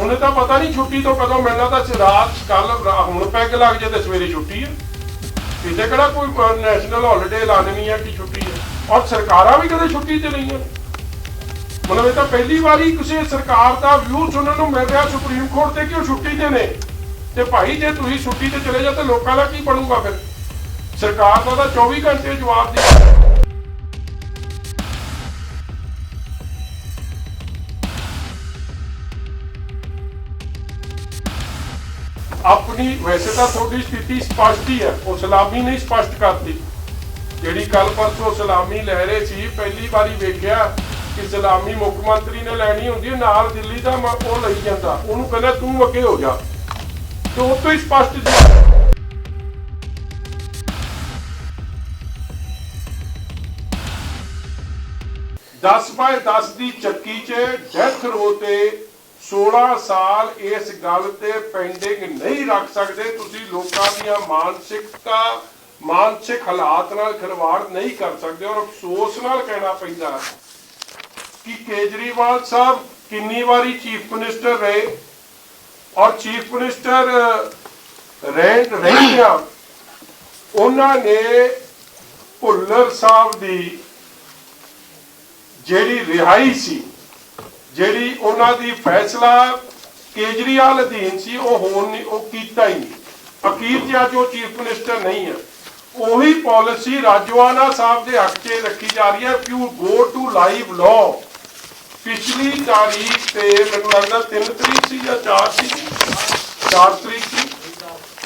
ਉਹਨੇ ਤਾਂ ਪਤਾ ਨਹੀਂ ਛੁੱਟੀ ਤੋਂ ਕਦੋਂ ਮਿਲਣਾ, ਤਾਂ ਰਾਤ ਕੱਲ ਹੁਣ ਪੈਗ ਲੱਗ ਜੇ ਤੇ ਸਵੇਰੇ ਛੁੱਟੀ ਹੈ ਕਿਤੇ ਕਿਹੜਾ ਕੋਈ ਨੈਸ਼ਨਲ ਹੌਲੀਡੇ ਐਲਾਨਣੀ ਹੈ ਕਿ ਛੁੱਟੀ ਹੈ ਔਰ ਸਰਕਾਰਾਂ ਵੀ ਕਦੇ ਛੁੱਟੀ ਤੇ ਨਹੀਂ ਹੈ ਮਤਲਬ ਇਹ ਤਾਂ ਪਹਿਲੀ ਵਾਰੀ ਕਿਸੇ ਸਰਕਾਰ ਦਾ ਵਿਊ ਸੁਣਨ ਨੂੰ ਮਿਲ ਰਿਹਾ ਸੁਪਰੀਮ ਕੋਰਟ ਤੇ ਕਿ ਉਹ ਛੁੱਟੀ ਤੇ ਨੇ। ਤੇ ਭਾਈ, ਜੇ ਤੁਸੀਂ ਛੁੱਟੀ ਤੇ ਚਲੇ ਜਾ ਤਾਂ ਲੋਕਾਂ ਦਾ ਕੀ ਬਣੂਗਾ ਫਿਰ? ਸਰਕਾਰ ਦਾ ਤਾਂ 24 ਘੰਟੇ ਜਵਾਬ ਦੇ ਆਪਣੀ, ਵੈਸੇ ਤਾਂ ਤੁਹਾਡੀ ਸਥਿਤੀ ਸਪਸ਼ਟ ਹੀ ਹੈ, ਉਹ ਸਲਾਮੀ ਨਹੀਂ ਸਪਸ਼ਟ ਕਰਦੀ। ਜਿਹੜੀ ਕੱਲ ਪਰਸੋਂ ਸਲਾਮੀ ਲੈ ਰਹੇ ਸੀ, ਪਹਿਲੀ ਵਾਰੀ ਵੇਖਿਆ ਕਿ ਸਲਾਮੀ ਮੁੱਖ ਮੰਤਰੀ ਨੇ ਲੈਣੀ ਹੁੰਦੀ ਨਾਲ ਦਿੱਲੀ ਦਾ ਉਹ ਲਈ ਜਾਂਦਾ। ਉਹਨੂੰ ਕਹਿੰਦਾ, ਤੂੰ ਅੱਗੇ ਹੋ ਜਾ। ਤੇ ਉਹ ਤੋਂ ਹੀ ਸਪਸ਼ਟ ਜੀ ਦਸ ਬਾਏ 10 ਦੀ ਚੱਕੀ 'ਚ ਡੈਥ ਰੋ ਤੇ 16 ਸਾਲ ਇਸ ਗੱਲ ਤੇ ਪੈਂਡਿੰਗ ਨਹੀਂ ਰੱਖ ਸਕਦੇ। ਤੁਸੀਂ ਲੋਕਾਂ ਦੀਆਂ ਮਾਨਸਿਕਤਾ, ਮਾਨਸਿਕ ਹਾਲਾਤ ਨਾਲ ਖਿਲਵਾੜ ਨਹੀਂ ਕਰ ਸਕਦੇ ਔਰ ਅਫਸੋਸ ਨਾਲ ਕਹਿਣਾ ਪੈਂਦਾ ਕਿ ਕੇਜਰੀਵਾਲ ਸਾਹਿਬ ਕਿੰਨੀ ਵਾਰੀ ਚੀਫ ਮਿਨਿਸਟਰ ਰਹੇ ਔਰ ਚੀਫ ਮਿਨਿਸਟਰ ਰਹਿ ਰਹਿੰਦਿਆਂ ਉਹਨਾਂ ਨੇ ਭੁੱਲਰ ਸਾਹਿਬ ਦੀ ਜਿਹੜੀ ਰਿਹਾਈ ਸੀ ਜਿਹੜੀ ਉਹਨਾਂ ਦੀ ਫੈਸਲਾ ਕੇਜਰੀਵਾਲ ਅਧੀਨ ਸੀ, ਉਹ ਹੋਣ ਨਹੀਂ, ਉਹ ਕੀਤਾ ਹੀ ਨਹੀਂ। ਅਖੀਰ 'ਚ ਅੱਜ ਉਹ ਚੀਫ ਮਿਨਿਸਟਰ ਨਹੀਂ ਹੈ। ਉਹੀ ਪਾਲਿਸੀ ਰਾਜਵਾਨਾ ਸਾਹਿਬ ਦੇ ਹੱਕ 'ਚ ਰੱਖੀ ਜਾ ਰਹੀ ਹੈ। If you go to live law ਪਿਛਲੀ ਤਾਰੀਖ ਤੇ ਮੈਨੂੰ ਲੱਗਦਾ 3 ਤਰੀਕ ਸੀ ਜਾਂ 4 ਸੀ? 4 ਤਰੀਕ ਸੀ।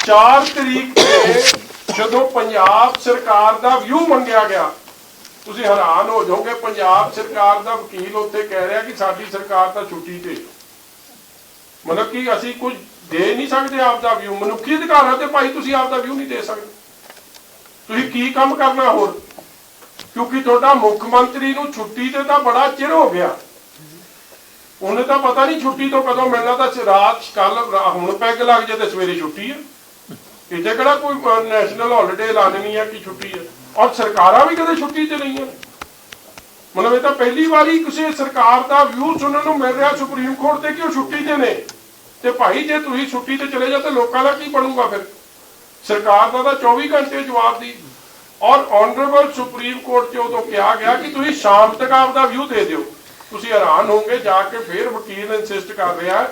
4 ਤਰੀਕ ਤੇ ਜਦੋਂ ਪੰਜਾਬ ਸਰਕਾਰ ਦਾ ਵਿਊ ਮੰਗਿਆ ਗਿਆ ਤੁਸੀਂ ਹੈਰਾਨ ਹੋ ਜਾਓਗੇ, ਪੰਜਾਬ ਸਰਕਾਰ ਦਾ ਵਕੀਲ ਉੱਥੇ ਕਹਿ ਰਿਹਾ ਕਿ ਸਾਡੀ ਸਰਕਾਰ ਤਾਂ ਛੁੱਟੀ ਤੇ। ਮਤਲਬ ਕਿ ਅਸੀਂ ਕੁਝ ਦੇ ਨਹੀਂ ਸਕਦੇ ਆਪ ਦਾ ਵਿਊ ਮਨੁੱਖੀ ਅਧਿਕਾਰਾਂ ਤੇ ਭਾਈ ਤੁਸੀਂ ਆਪ ਦਾ ਵਿਊ ਨਹੀਂ ਦੇ ਸਕਦੇ। ਤੁਸੀਂ ਕੀ ਕੰਮ ਕਰਨਾ ਹੋਰ? ਕਿਉਂਕਿ ਤੁਹਾਡਾ ਮੁੱਖ ਮੰਤਰੀ ਨੂੰ ਛੁੱਟੀ ਤੇ ਤਾਂ ਬੜਾ ਚਿਰ ਹੋ ਗਿਆ। ਉਹਨੇ ਤਾਂ ਪਤਾ ਨਹੀਂ ਛੁੱਟੀ ਤੋਂ ਕਦੋਂ ਮਿਲਣਾ, ਤਾਂ ਰਾਤ ਕੱਲ ਹੁਣ ਪੈਗ ਲੱਗ ਜੇ ਤੇ ਸਵੇਰੇ ਛੁੱਟੀ ਹੈ ਇੱਥੇ ਕਿਹੜਾ ਕੋਈ ਨੈਸ਼ਨਲ ਹੌਲੀਡੇ ਐਲਾਨਣੀ ਹੈ ਕਿ ਛੁੱਟੀ ਹੈ ਔਰ ਸਰਕਾਰਾਂ ਵੀ ਕਦੇ ਛੁੱਟੀ ਤੇ ਨਹੀਂ ਹੈ। ਮਤਲਬ ਇਹ ਤਾਂ ਪਹਿਲੀ ਵਾਰੀ ਕਿਸੇ ਸਰਕਾਰ ਦਾ ਵਿਊ ਸੁਣਨ ਨੂੰ ਮਿਲ ਰਿਹਾ ਸੁਪਰੀਮ ਕੋਰਟ ਤੇ ਕਿ ਉਹ ਛੁੱਟੀ ਤੇ ਨੇ। ਤੇ ਭਾਈ, ਜੇ ਤੁਸੀਂ ਛੁੱਟੀ ਤੇ ਚਲੇ ਜਾ ਤਾਂ ਲੋਕਾਂ ਦਾ ਕੀ ਬਣੂਗਾ ਫਿਰ? ਸਰਕਾਰ ਦਾ ਤਾਂ 24 ਘੰਟੇ ਜਵਾਬ ਦੀ। ਔਰ ਆਨਰੇਬਲ ਸੁਪਰੀਮ ਕੋਰਟ 'ਚ ਉਦੋਂ ਕਿਹਾ ਗਿਆ ਕਿ ਤੁਸੀਂ ਸ਼ਾਮ ਤੱਕ ਆਪਦਾ ਵਿਊ ਦੇ ਦਿਓ। ਤੁਸੀਂ ਹੈਰਾਨ ਹੋਵੋਗੇ, ਜਾ ਕੇ ਫਿਰ ਵਕੀਲ ਇਨਸਿਸਟ ਕਰ ਰਿਹਾ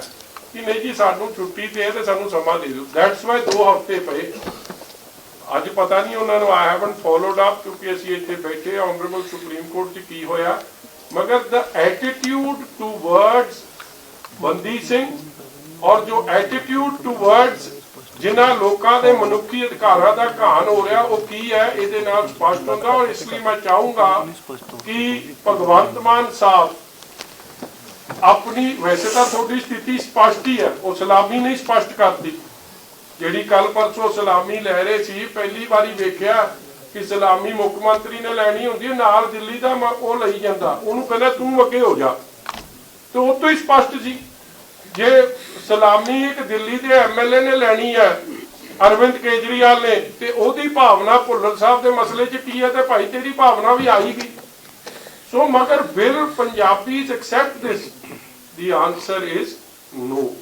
ਕਿ ਨਹੀਂ ਜੀ, ਸਾਨੂੰ ਛੁੱਟੀ ਤੇ ਤੇ ਸਾਨੂੰ ਸਮਾਂ ਦੇ ਦਿਓ। ਦੈਟਸ ਵਾਈ ਦੋ ਹਫ਼ਤੇ ਪਏ। ਅੱਜ ਪਤਾ ਨਹੀਂ ਉਹਨਾਂ ਨੂੰ ਆਈ ਹੈਵਨਟ ਫੋਲੋਡ ਅਪ ਕਿਉਂਕਿ ਅਸੀਂ ਇੱਥੇ ਬੈਠੇ ਆਨਰੇਬਲ ਸੁਪਰੀਮ ਕੋਰਟ 'ਚ ਕੀ ਹੋਇਆ। ਮਗਰ ਦਾ ਐਟੀਟਿਊਡ ਟੂਵਰਡਸ ਬੰਦੀ ਸਿੰਘ ਔਰ ਜੋ ਐਟੀਟਿਊਡ ਟੂਵਰਡਸ ਜਿਨ੍ਹਾਂ ਲੋਕਾਂ ਦੇ ਮਨੁੱਖੀ ਅਧਿਕਾਰਾਂ ਦਾ ਘਾਣ ਹੋ ਰਿਹਾ, ਉਹ ਕੀ ਹੈ? ਇਹਦੇ ਨਾਲ ਸਪਸ਼ਟ ਹੁੰਦਾ ਔਰ ਇਸ ਲਈ ਮੈਂ ਚਾਹੂੰਗਾ ਕਿ ਭਗਵੰਤ ਮਾਨ ਸਾਹਿਬ ਆਪਣੀ, ਵੈਸੇ ਤਾਂ ਤੁਹਾਡੀ ਸਥਿਤੀ ਸਪਸ਼ਟ ਹੀ ਹੈ, ਉਹ ਸਲਾਮੀ ਨਹੀਂ ਸਪਸ਼ਟ ਕਰਦੀ। ਜਿਹੜੀ ਕੱਲ ਪਰਸੋਂ ਸਲਾਮੀ ਲੈ ਰਹੇ ਸੀ, ਪਹਿਲੀ ਵਾਰੀ ਵੇਖਿਆ ਕਿ ਸਲਾਮੀ ਮੁੱਖ ਮੰਤਰੀ ਨੇ ਲੈਣੀ ਹੁੰਦੀ ਨਾਲ ਦਿੱਲੀ ਦਾ ਉਹ ਲਈ ਜਾਂਦਾ। ਉਹਨੂੰ ਕਹਿੰਦਾ, ਤੂੰ ਅੱਗੇ ਹੋ ਜਾ। ਤੇ ਉਹ ਤੋਂ ਹੀ ਸਪਸ਼ਟ ਸੀ, ਜੇ ਸਲਾਮੀ ਇੱਕ ਦਿੱਲੀ ਦੇ ਐਮਐਲਏ ਨੇ ਲੈਣੀ ਹੈ, ਅਰਵਿੰਦ ਕੇਜਰੀਵਾਲ ਨੇ, ਤੇ ਉਹਦੀ ਭਾਵਨਾ ਭੁੱਲਰ ਸਾਹਿਬ ਦੇ ਮਸਲੇ 'ਚ ਕੀ ਹੈ ਤੇ ਭਾਈ, ਤੇਰੀ ਭਾਵਨਾ ਵੀ ਆਈ ਗਈ। ਸੋ ਮਗਰ will Punjabis accept this the answer is no